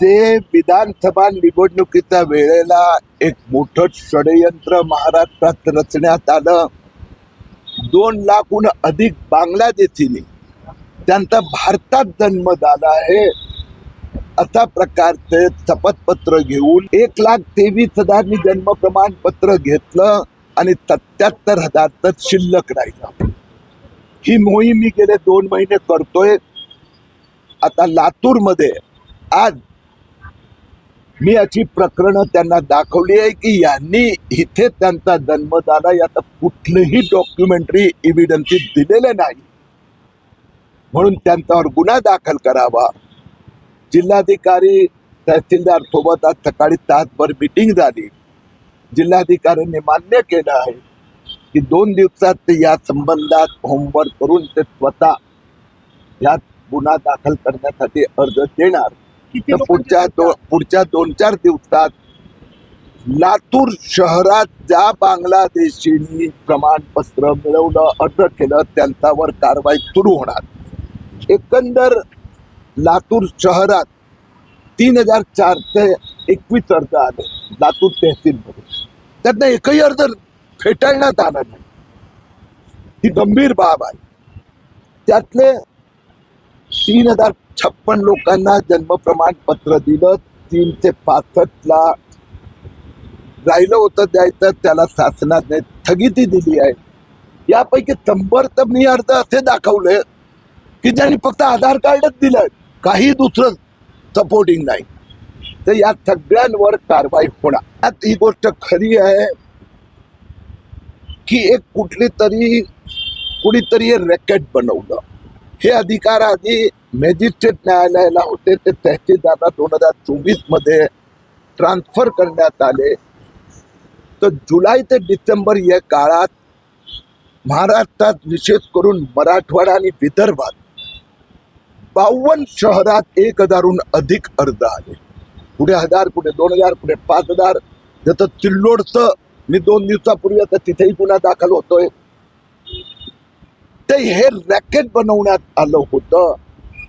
ते विधानसभा निवडणुकीच्या वेळेला एक मोठं षडयंत्र महाराष्ट्रात रचण्यात आलं दोन लाखहून अधिक बांगलादेशींनी त्यांचा भारतात जन्म झाला आहे अशा प्रकारचे शपथपत्र घेऊन एक लाख तेवीस हजारनी जन्म प्रमाणपत्र घेतलं आणि सत्याहत्तर हजारचं शिल्लक राहिलं. ही मोहीम मी गेले दोन महिने करतोय. आता लातूरमध्ये आज मी अशी प्रकरणं त्यांना दाखवली आहे की यांनी इथे त्यांचा जन्म झाला याचं कुठलंही डॉक्युमेंटरी एव्हिडन्सेस दिलेले नाही. म्हणून त्यांच्यावर गुन्हा दाखल करावा. जिल्हाधिकारी तहसीलदार सोबत आज सकाळी तासभर मिटिंग झाली. जिल्हाधिकाऱ्यांनी मान्य केलं आहे की दोन दिवसात ते या संबंधात होमवर्क करून ते स्वतः यात गुन्हा दाखल करण्यासाठी अर्ज देणार. तर पुढच्या दो, पुढच्या दोन चार दिवसात लातूर शहरात ज्या बांगलादेशींनी प्रमाणपत्र मिळवलं अर्ज केलं त्यांच्यावर कारवाई सुरू होणार. एकंदर लातूर शहरात तीन हजार चारशे एकवीस अर्ज आले लातूर तहसीलमध्ये. त्यातनं एकही अर्ज फेटाळण्यात आला नाही. ही गंभीर बाब आहे. त्यातले तीन हजार छप्पन लोकांना जन्म प्रमाणपत्र दिलं. तीन ते पासष्टला राहिलं होतं द्यायचं त्याला शासनाने स्थगिती दिली आहे. यापैकी शंभर तर मी अर्ज असे दाखवले की ज्यांनी फक्त आधार कार्डच दिलं काही दुसरं सपोर्टिंग नाही. तर या सगळ्यांवर कारवाई होणार. यात ही गोष्ट खरी आहे की एक कुठली तरी कुणीतरी रॅकेट बनवलं. हे अधिकार आधी मॅजिस्ट्रेट न्यायालयाला होते ते तहसीलदारला दोन हजार चोवीसमध्ये ट्रान्सफर करण्यात आले. तर जुलै ते डिसेंबर या काळात महाराष्ट्रात विशेष करून मराठवाडा आणि विदर्भात बावन्न शहरात एक हजारहून अधिक अर्ज आले. पुढे हजार पुढे दोन हजार पुढे पाच हजार. जसं चिल्लोडचं मी दोन दिवसापूर्वी आता तिथेही गुन्हा दाखल होतोय. ते हे रॅकेट बनवण्यात आलं होतं.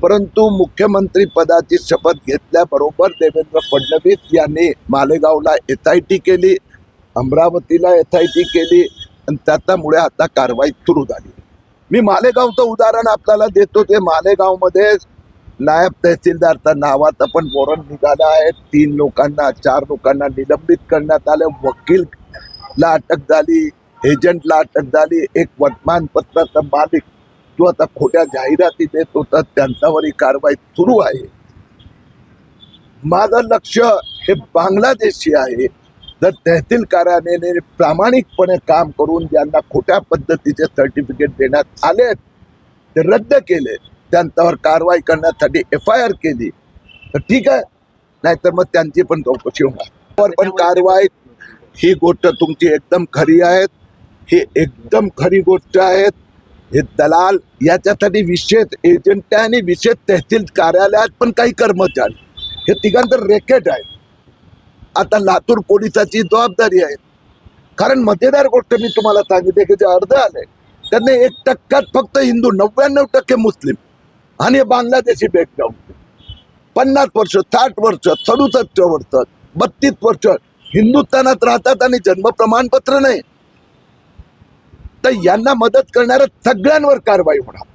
परंतु मुख्यमंत्री पदाची शपथ घेतल्याबरोबर देवेंद्र फडणवीस यांनी मालेगावला एस आय टी केली अमरावतीला एस आय टी केली आणि त्याच्यामुळे आता कारवाई सुरू झाली. मी मालेगावचं उदाहरण आपल्याला देतो ते मालेगावमध्ये नायब तहसीलदारचा नावाचा पण वॉरंट निघाला आहे. तीन लोकांना चार लोकांना निलंबित करण्यात आलं. वकीलला अटक झाली एजंटला अटक झाली. एक वर्तमानपत्राचा मालिक जो आता खोट्या जाहिराती देत होता त्यांच्यावरही कारवाई सुरू आहे. माझं लक्ष हे बांगलादेशी आहे. जर तहसील कार्यालयाने प्रामाणिकपणे काम करून ज्यांना खोट्या पद्धतीचे सर्टिफिकेट देण्यात आले ते रद्द केले त्यांच्यावर कारवाई करण्यासाठी एफ आय आर केली तर ठीक आहे. नाहीतर मग त्यांची पण चौकशी होणार. पण कारवाई ही गोष्ट तुमची एकदम खरी आहे. ही एकदम खरी गोष्ट आहे. हे दलाल याच्यासाठी विशेष एजंट आणि विशेष तहसील कार्यालयात पण काही कर्मचारी. हे तिघांचं रेकेट आहे. आता लातूर पोलिसाची जबाबदारी आहे. कारण मजेदार गोष्ट मी तुम्हाला सांगितले की जे अर्ज आले त्यांनी एक टक्क्यात फक्त हिंदू नव्याण्णव टक्के मुस्लिम आणि बांगलादेशी बॅकग्राऊंड पन्नास वर्ष साठ वर्ष सदुसष्ट वर्ष बत्तीस वर्ष हिंदुस्थानात राहतात आणि जन्म प्रमाणपत्र नाही. तर यांना मदत करणाऱ्या सगळ्यांवर कारवाई होणार.